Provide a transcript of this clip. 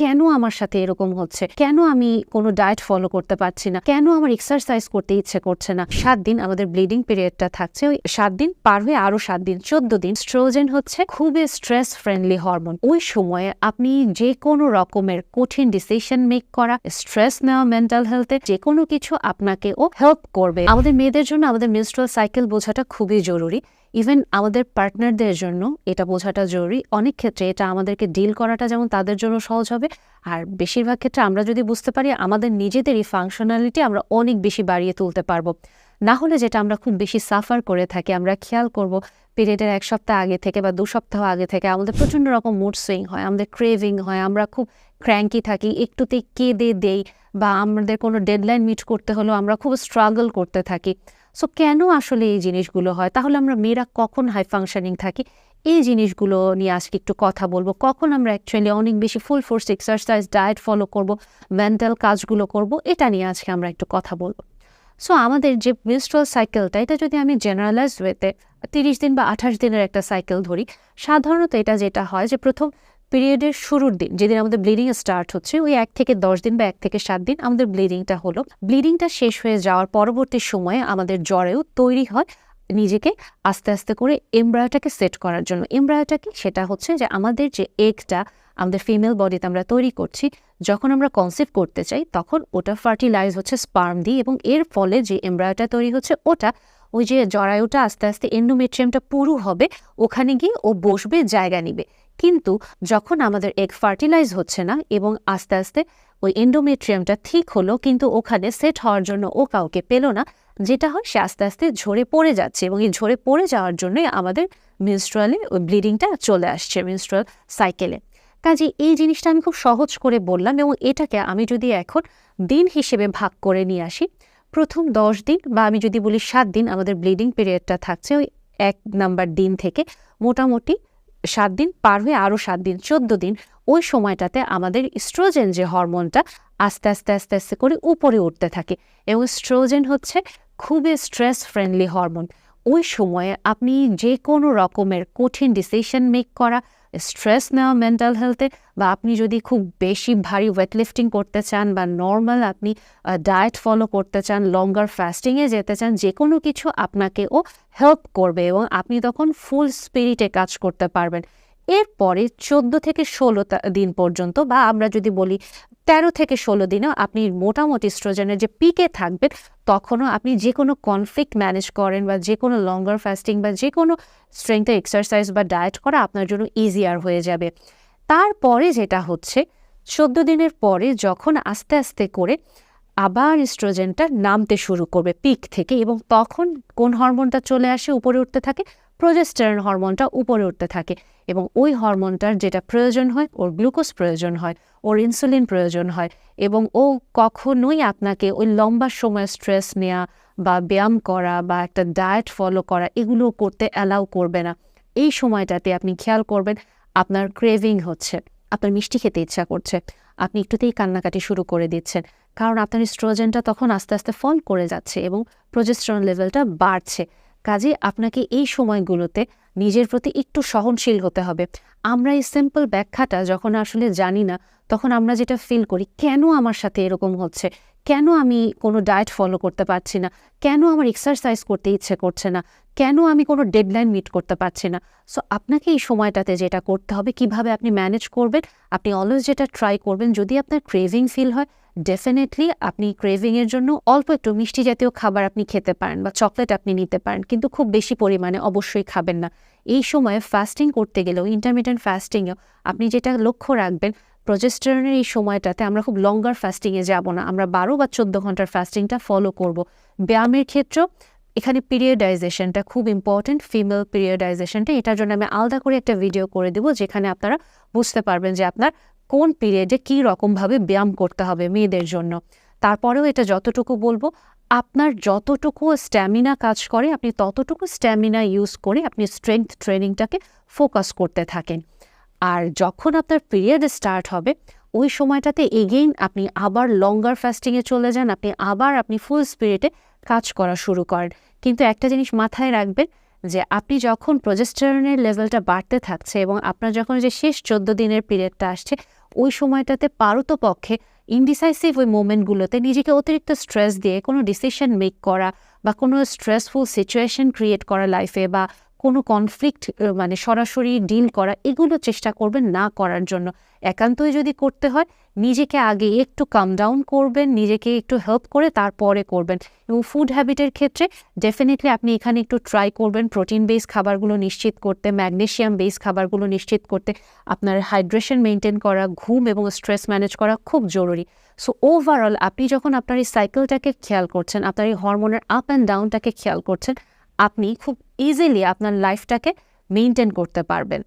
কেন আমার সাথে এরকম হচ্ছে? কেন আমি কোনো ডায়েট ফলো করতে পারছি না? কেন আমার এক্সারসাইজ করতে ইচ্ছে করছে না? সাত দিন আমাদের ব্লিডিং পিরিয়ডটা থাকছে। ওই সাত দিন পার হয়ে আরও সাত দিন। চোদ্দ দিন স্ট্রোজেন হচ্ছে খুবই স্ট্রেস ফ্রেন্ডলি হরমোন ওই সময়ে আপনি যে কোনো রকমের কঠিন ডিসিশন মেক করা স্ট্রেস নেওয়া মেন্টাল হেলথে যে কোনো কিছু আপনাকে ও হেল্প করবে। আমাদের মেয়েদের জন্য আমাদের মেনস্ট্রুয়াল সাইকেল বোঝাটা খুবই জরুরি। ইভেন আমাদের পার্টনারদের জন্য এটা বোঝাটা জরুরি। অনেক ক্ষেত্রে এটা আমাদেরকে ডিল করাটা যেমন তাদের জন্য সহজ হবে আর বেশিরভাগ ক্ষেত্রে আমরা যদি বুঝতে পারি, আমাদের নিজেদেরই ফাংশনালিটি আমরা অনেক বেশি বাড়িয়ে তুলতে পারব। না হলে যেটা আমরা খুব বেশি সাফার করে থাকি, আমরা খেয়াল করব পিরিয়ডের এক সপ্তাহ আগে থেকে বা দু সপ্তাহ আগে থেকে আমাদের প্রচণ্ড রকম মুড সুইং হয়, আমাদের ক্রেভিং হয়, আমরা খুব ক্র্যাঙ্কি থাকি একটুতেই কেঁদে দেই বা আমাদের কোনো ডেডলাইন মিট করতে হলেও আমরা খুব স্ট্রাগল করতে থাকি। সো কেন আসলে এই জিনিসগুলো হয়? তাহলে আমরা মেয়েরা কখন হাই ফাংশনিং থাকি? এই জিনিসগুলো নিয়ে আজকে একটু কথা বলব। কখন আমরা অ্যাকচুয়ালি অনেক বেশি full force exercise diet follow করব মেন্টাল কাজগুলো করব, এটা নিয়ে আজকে আমরা একটু কথা বলব। সো আমাদের যে মিনস্ট্রাল সাইকেলটা এটা যদি আমি জেনারেলাইজ ওয়েতে তিরিশ দিন বা আঠাশ দিনের একটা সাইকেল ধরি, সাধারণত এটা যেটা হয় যে প্রথম পিরিয়ডের শুরুর দিন, যেদিন আমাদের ব্লিডিং স্টার্ট হচ্ছে, ওই এক থেকে দশ দিন বা এক থেকে সাত দিন আমাদের ব্লিডিংটা হলো। ব্লিডিংটা শেষ হয়ে যাওয়ার পরবর্তী সময়ে আমাদের জ্বরেও তৈরি হয়। নিজেকে আস্তে আস্তে করে এমব্রায়োটাকে সেট করার জন্য। এমব্রায়োটা কি সেটা হচ্ছে যে আমাদের যে এগটা, আমাদের ফিমেল বডিতে আমরা তৈরি করছি, যখন আমরা কনসিভ করতে চাই, তখন ওটা ফার্টিলাইজ হচ্ছে স্পার্ম দিয়ে এবং এর ফলে যে এমব্রায়োটা তৈরি হচ্ছে, ওটা ওই যে জরায়ুটা আস্তে আস্তে এন্ডোমেট্রিয়ামটা পুরু হবে, ওখানে গিয়ে ও বসবে, জায়গা নিবে। কিন্তু যখন আমাদের এগ ফার্টিলাইজ হচ্ছে না এবং আস্তে আস্তে ওই এন্ডোমেট্রিয়ামটা ঠিক হলো, কিন্তু ওখানে সেট হওয়ার জন্য ও কাউকে পেল না যেটা হয় সে আস্তে আস্তে ঝরে পড়ে যাচ্ছে এবং এই ঝরে পড়ে যাওয়ার জন্যই আমাদের মিনস্ট্রালে ব্লিডিংটা চলে আসছে মিনস্ট্রাল সাইকেলে কাজে এই জিনিসটা আমি খুব সহজ করে বললাম এবং এটাকে আমি যদি এখন দিন হিসেবে ভাগ করে নিয়ে আসি, প্রথম দশ দিন বা আমি যদি বলি সাত দিন আমাদের ব্লিডিং পিরিয়ডটা থাকছে ওই এক নাম্বার দিন থেকে মোটামুটি সাত দিন পার হয়ে আরও সাত দিন, চোদ্দ দিন ওই সময়টাতে আমাদের স্ট্রোজেন যে হরমোনটা আস্তে আস্তে আস্তে আস্তে করে উপরে উঠতে থাকে এবং স্ট্রোজেন হচ্ছে খুবই স্ট্রেস ফ্রেন্ডলি হরমোন ওই সময়ে আপনি যে কোনো রকমের কঠিন ডিসিশন মেক করা স্ট্রেস নেওয়া মেন্টাল হেলথে বা আপনি যদি খুব বেশি ভারী ওয়েট লিফটিং করতে চান, বা নর্মাল আপনি ডায়েট ফলো করতে চান লঙ্গার ফাস্টিংয়ে যেতে চান যে কোনো কিছু আপনাকে ও হেল্প করবে এবং আপনি তখন ফুল স্পিরিটে কাজ করতে পারবেন। এরপরে চোদ্দ থেকে ষোলো দিন পর্যন্ত বা আমরা যদি বলি তেরো থেকে ষোলো দিনেও আপনি মোটামুটি স্ট্রোজেনের যে পিকে থাকবেন, তখনও আপনি যে কোনো কনফ্লিক্ট ম্যানেজ করেন বা যে কোনো লঙ্গার ফাস্টিং বা যে কোনো স্ট্রেংথের এক্সারসাইজ বা ডায়েট করা আপনার জন্য ইজিয়ার হয়ে যাবে। তারপরে যেটা হচ্ছে, চোদ্দ দিনের পরে যখন আস্তে আস্তে করে আবার স্ট্রোজেনটা নামতে শুরু করবে পিক থেকে এবং তখন কোন হরমোনটা চলে আসে, উপরে উঠতে থাকে প্রোজেস্টেরন হরমোনটা উপরে উঠতে থাকে। এবং ওই হরমোনটার যেটা প্রয়োজন হয়, ওর গ্লুকোজ প্রয়োজন হয়, ওর ইনসুলিন প্রয়োজন হয় এবং ও কখনোই আপনাকে ওই লম্বা সময় স্ট্রেস নেওয়া বা ব্যায়াম করা বা একটা ডায়েট ফলো করা এগুলো করতে অ্যালাউ করবে না। এই সময়টাতে আপনি খেয়াল করবেন, আপনার ক্রেভিং হচ্ছে, আপনার মিষ্টি খেতে ইচ্ছা করছে, আপনি একটুতেই কান্নাকাটি শুরু করে দিচ্ছেন, কারণ আপনার স্ট্রোজেনটা তখন আস্তে আস্তে ফল করে যাচ্ছে এবং প্রোজেস্ট্রন লেভেলটা বাড়ছে। কাজে আপনাকে এই সময়গুলোতে নিজের প্রতি একটু সহনশীল হতে হবে। আমরা এই সিম্পল ব্যাখ্যাটা যখন আসলে জানি না, তখন আমরা যেটা ফিল করি, কেন আমার সাথে এরকম হচ্ছে? কেন আমি কোনো ডায়েট ফলো করতে পারছি না? কেন আমার এক্সারসাইজ করতে ইচ্ছে করছে না? কেন আমি কোনো ডেডলাইন মিট করতে পারছি না? সো আপনাকে এই সময়টাতে যেটা করতে হবে, কীভাবে আপনি ম্যানেজ করবেন, আপনি অলওয়েজ যেটা ট্রাই করবেন, যদি আপনার ক্রেভিং ফিল হয় ডেফিনেটলি আপনি ক্রেভিংয়ের জন্য অল্প একটু মিষ্টি জাতীয় খাবার আপনি খেতে পারেন বা চকলেট আপনি নিতে পারেন, কিন্তু খুব বেশি পরিমাণে অবশ্যই খাবেন না। এই সময়ে ফাস্টিং করতে গেলেও ইন্টারমিডিয়েন্ট ফাস্টিংয়েও আপনি যেটা লক্ষ্য রাখবেন প্রজেস্টারনের এই সময়টাতে আমরা খুব লঙ্গার ফাস্টিংয়ে যাব না। আমরা বারো বা চোদ্দ ঘণ্টার ফাস্টিংটা ফলো করব। ব্যায়ামের ক্ষেত্রেও এখানে পিরিয়ডাইজেশনটা খুব ইম্পর্টেন্ট ফিমেল পিরিয়ডাইজেশনটা এটার জন্য আমি আলাদা করে একটা ভিডিও করে দেবো যেখানে আপনারা বুঝতে পারবেন যে আপনার কোন পিরিয়ডে কী রকমভাবে ব্যায়াম করতে হবে মেয়েদের জন্য। তারপরেও এটা যতটুকু বলব, আপনার যতটুকু স্ট্যামিনা কাজ করে, আপনি ততটুকু স্ট্যামিনা ইউজ করে আপনি স্ট্রেংথ ট্রেনিংটাকে ফোকাস করতে থাকেন। আর যখন আপনার পিরিয়ড স্টার্ট হবে, ওই সময়টাতে এগেইন আপনি আবার লঙ্গার ফাস্টিংয়ে চলে যান, আপনি আবার আপনি ফুল স্পিরিটে কাজ করা শুরু করেন। কিন্তু একটা জিনিস মাথায় রাখবেন যে আপনি যখন প্রজেস্টারনের লেভেলটা বাড়তে থাকছে এবং আপনার যখন যে শেষ চোদ্দ দিনের পিরিয়ডটা আসছে, ওই সময়টাতে পারতপক্ষে ইনডিসাইসিভ ওই মোমেন্টগুলোতে নিজেকে অতিরিক্ত স্ট্রেস দিয়ে কোনো ডিসিশন মেক করা বা কোনো স্ট্রেসফুল সিচুয়েশন ক্রিয়েট করা লাইফে বা কোনো কনফ্লিক্ট মানে সরাসরি ডিল করা, এগুলো চেষ্টা করবেন না করার জন্য। একান্তই যদি করতে হয়, নিজেকে আগে একটু কাম ডাউন করবেন, নিজেকে একটু হেল্প করে তারপরে করবেন। এবং ফুড হ্যাবিটের ক্ষেত্রে ডেফিনেটলি আপনি এখানে একটু ট্রাই করবেন প্রোটিন বেস খাবারগুলো নিশ্চিত করতে ম্যাগনেশিয়াম বেস খাবারগুলো নিশ্চিত করতে। আপনার হাইড্রেশন মেনটেন করা, ঘুম এবং স্ট্রেস ম্যানেজ করা খুব জরুরি। সো ওভারঅল আপনি যখন আপনার এই সাইকেলটাকে খেয়াল করছেন, আপনার এই হরমোনের আপ অ্যান্ড ডাউনটাকে খেয়াল করছেন, আপনি খুব ইজিলি আপনার লাইফটাকে মেনটেন করতে পারবেন।